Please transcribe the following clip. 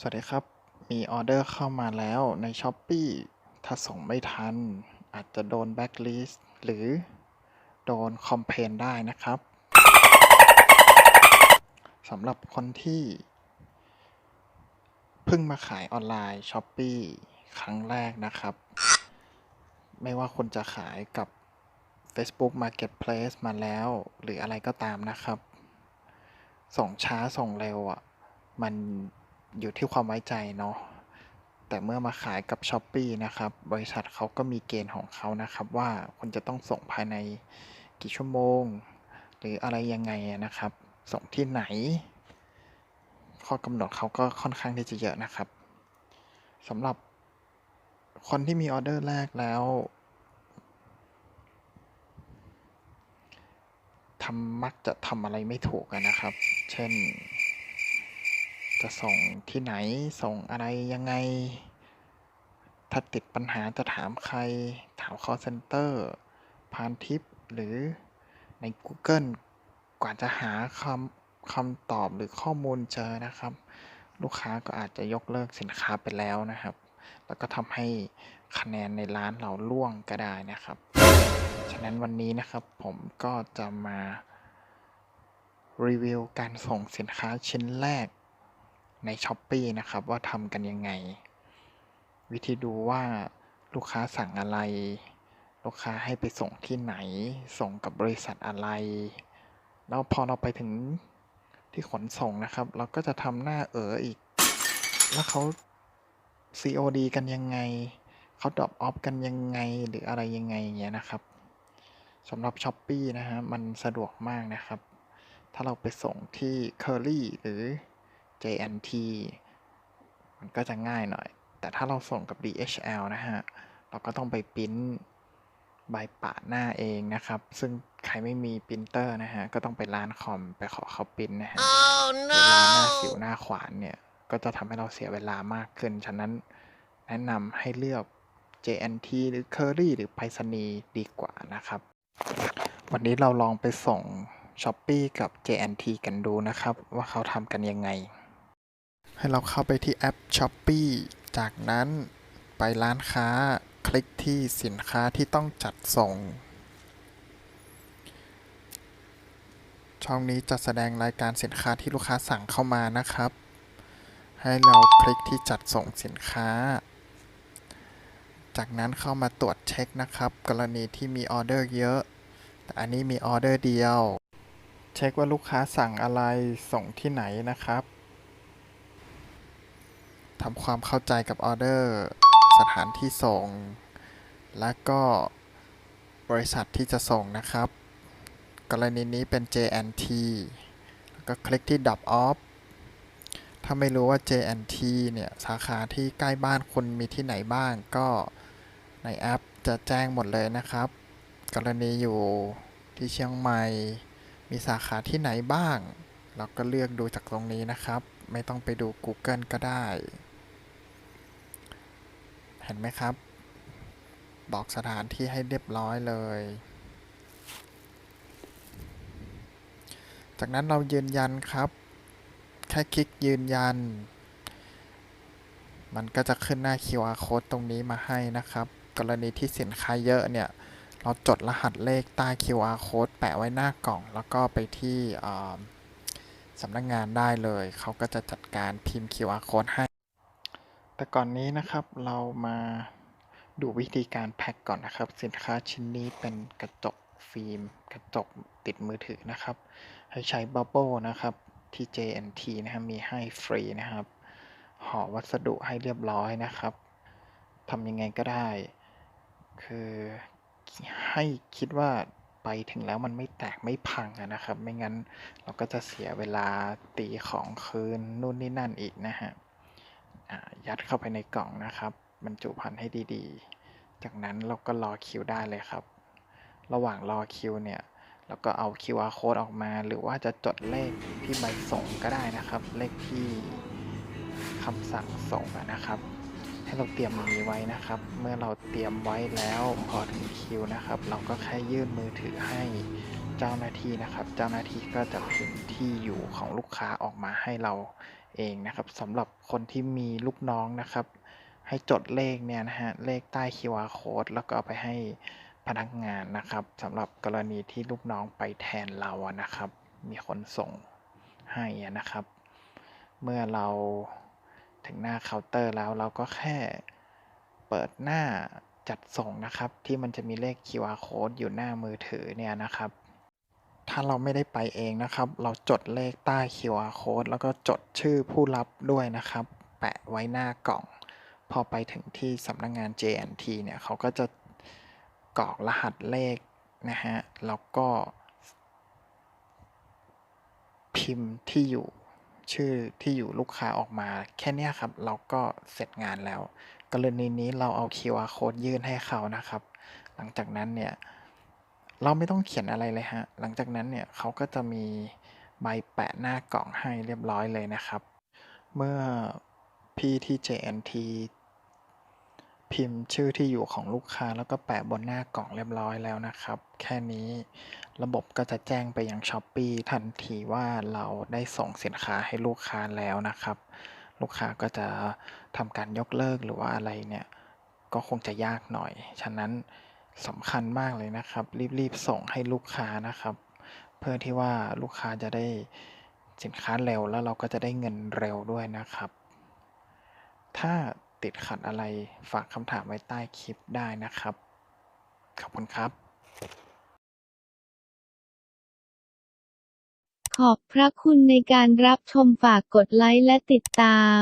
สวัสดีครับ มีออเดอร์เข้ามาแล้วใน s h อ p e e ถ้าส่งไม่ทัน อาจจะโดนแบ็กลิสต์หรือโดนคอมเพนได้นะครับสำหรับคนที่ เพิ่งมาขายออนไลน์ s h อ p e e ครั้งแรกนะครับ ไม่ว่าคุณจะขายกับ Facebook Marketplace มาแล้ว หรืออะไรก็ตามนะครับ ส่งช้าส่งเร็วอะ มัน อยู่ที่ความไว้ใจเนาะแต่เมื่อมาขายกับ s h อ p e e นะครับ บริษัทเขาก็มีเกณฑ์ของเขานะครับว่าคุณจะต้องส่งภายในกี่ชั่วโมง หรืออะไรยังไงนะครับ ส่งที่ไหน ข้อกำหนดเขาก็ค่อนข้างที่จะเยอะนะครับสำหรับคนที่มีออเดอร์แรกแล้วทำมักจะทำอะไรไม่ถูกนะครับ เช่น จะส่งที่ไหนส่งอะไรยังไง ถ้าติดปัญหาจะถามใคร ถาม call center ผ่านทิปหรือใน Google กว่าจะหาคำคำตอบหรือข้อมูลเจอนะครับ ลูกค้าก็อาจจะยกเลิกสินค้าไปแล้วนะครับ แล้วก็ทำให้คะแนนในร้านเราล่วงก็ได้นะครับ ฉะนั้นวันนี้นะครับผมก็จะมารีวิวการส่งสินค้าชิ้นแรก ใน s h อ p e e นะครับ ว่าทำกันยังไง วิธีดูว่าลูกค้าสั่งอะไร ลูกค้าให้ไปส่งที่ไหน ส่งกับบริษัทอะไร แล้วพอเราไปถึงที่ขนส่งนะครับ เราก็จะทำหน้าเอออีก แล้วเขา COD กันยังไง เขาดรอปออฟกันยังไง หรืออะไรยังไงอย่างเงี้ยนะครับสำหรับ s h อ p e e นะฮะ มันสะดวกมากนะครับ ถ้าเราไปส่งที่ Curly หรือ JNT มันก็จะง่ายหน่อย แต่ถ้าเราส่งกับ DHL นะฮะ เราก็ต้องไปปริ้นใบปะหน้าเองนะครับ ซึ่งใครไม่มีปรินเตอร์นะฮะ ก็ต้องไปร้านคอมไปขอเขาปริ้นนะฮะ Oh เวลาหน้า no! สิวหน้าขวานเนี่ย ก็จะทำให้เราเสียเวลามากขึ้น ฉะนั้นแนะนำให้เลือก JNT หรือ Curly หรือไปรษณีย์ดีกว่านะครับ วันนี้เราลองไปส่ง Shopee กับ JNT กันดูนะครับ ว่าเขาทำกันยังไง ให้เราเข้าไปที่แอป Shopee จากนั้นไปร้านค้าคลิกที่สินค้าที่ต้องจัดส่ง ช่องนี้จะแสดงรายการสินค้าที่ลูกค้าสั่งเข้ามานะครับ ให้เราคลิกที่จัดส่งสินค้า จากนั้นเข้ามาตรวจเช็คนะครับ กรณีที่มีออเดอร์เยอะ แต่อันนี้มีออเดอร์เดียว เช็คว่าลูกค้าสั่งอะไรส่งที่ไหนนะครับำความเข้าใจกับออเดอร์สถานที่ส่ง และก็บริษัทที่จะส่งนะครับ กรณีนี้เป็น JNT แล้วก็คลิกที่ Drop Off ถ้าไม่รู้ว่า JNT เนี่ย สาขาที่ใกล้บ้านคุณมีที่ไหนบ้างก็ในแอปจะแจ้งหมดเลยนะครับ กรณีอยู่ที่เชียงใหม่ มีสาขาที่ไหนบ้าง เราก็เลือกดูจากตรงนี้นะครับ ไม่ต้องไปดู Google ก็ได้ เห็นไหมครับ บอกสถานที่ให้เรียบร้อยเลย จากนั้นเรายืนยันครับ แค่คลิกยืนยัน มันก็จะขึ้นหน้า QR code ตรงนี้มาให้นะครับ กรณีที่สินค้าเยอะเนี่ยเราจดรหัสเลขใต้ QR code แปะไว้หน้ากล่อง แล้วก็ไปที่สำนักงงานได้เลย เขาก็จะจัดการพิมพ์ QR code ให้ แต่ก่อนนี้นะครับเรามาดูวิธีการแพ็คก่อนนะครับ สินค้าชิ้นนี้เป็นกระจกฟิล์ม กระจกติดมือถือนะครับ ให้ใช้บับเบิลนะครับที่ JNT นะครับมีให้ฟรีนะครับห่อวัสดุให้เรียบร้อยนะครับทำยังไงก็ได้ คือให้คิดว่าไปถึงแล้วมันไม่แตกไม่พังนะครับ ไม่งั้นเราก็จะเสียเวลาตีของคืนนู่นนี่นั่นอีกนะฮะ ยัดเข้าไปในกล่องนะครับบรรจุภัณฑ์ให้ดีๆ จากนั้นเราก็รอคิวได้เลยครับ ระหว่างรอคิวเนี่ยแล้วก็เอา QR code ออกมา หรือว่าจะจดเลขที่ใบส่งก็ได้นะครับ เลขที่คำสั่งส่งนะครับ ให้เราเตรียมอย่างนี้ไว้นะครับ เมื่อเราเตรียมไว้แล้วพอถึงคิวนะครับ เราก็แค่ยื่นมือถือให้เจ้าหน้าที่นะครับ เจ้าหน้าที่ก็จะพิมพ์ที่อยู่ของลูกค้าออกมาให้เรา เองนะครับสำหรับคนที่มีลูกน้องนะครับ ให้จดเลขเนี่ยนะฮะเลขใต้ QR code แล้วก็เอาไปให้พนักงานนะครับสำหรับกรณีที่ลูกน้องไปแทนเราอะนะครับ มีคนส่งให้นะครับ เมื่อเราถึงหน้าเคาน์เตอร์แล้วเราก็แค่เปิดหน้าจัดส่งนะครับ ที่มันจะมีเลข QR code อยู่หน้ามือถือเนี่ยนะครับ ถ้าเราไม่ได้ไปเองนะครับ เราจดเลขใต้ QR code แล้วก็จดชื่อผู้รับด้วยนะครับ แปะไว้หน้ากล่อง พอไปถึงที่สำนักงงาน JNT เนี่ยเขาก็จะกรอกรหัสเลขนะฮะ แล้วก็ พิมพ์ที่อยู่ชื่อที่อยู่ลูกค้าออกมา แค่นี้ครับ เราก็เสร็จงานแล้ว กรณีนี้เราเอา QR code ยื่นให้เขานะครับ หลังจากนั้นเนี่ย เราไม่ต้องเขียนอะไรเลยฮะ หลังจากนั้นเนี่ยเขาก็จะมีใบแปะหน้ากล่องให้เรียบร้อยเลยนะครับ เมื่อพี่ที่ JNT พิมพ์ชื่อที่อยู่ของลูกค้าแล้วก็แปะบนหน้ากล่องเรียบร้อยแล้วนะครับ แค่นี้ระบบก็จะแจ้งไปยัง Shopee ทันทีว่าเราได้ส่งสินค้าให้ลูกค้าแล้วนะครับ ลูกค้าก็จะทำการยกเลิกหรือว่าอะไรเนี่ย ก็คงจะยากหน่อย ฉะนั้น สำคัญมากเลยนะครับ รีบๆส่งให้ลูกค้านะครับ เพื่อที่ว่าลูกค้าจะได้สินค้าเร็วแล้วเราก็จะได้เงินเร็วด้วยนะครับ ถ้าติดขัดอะไรฝากคำถามไว้ใต้คลิปได้นะครับ ขอบคุณครับ ขอบพระคุณในการรับชมฝากกดไลค์และติดตาม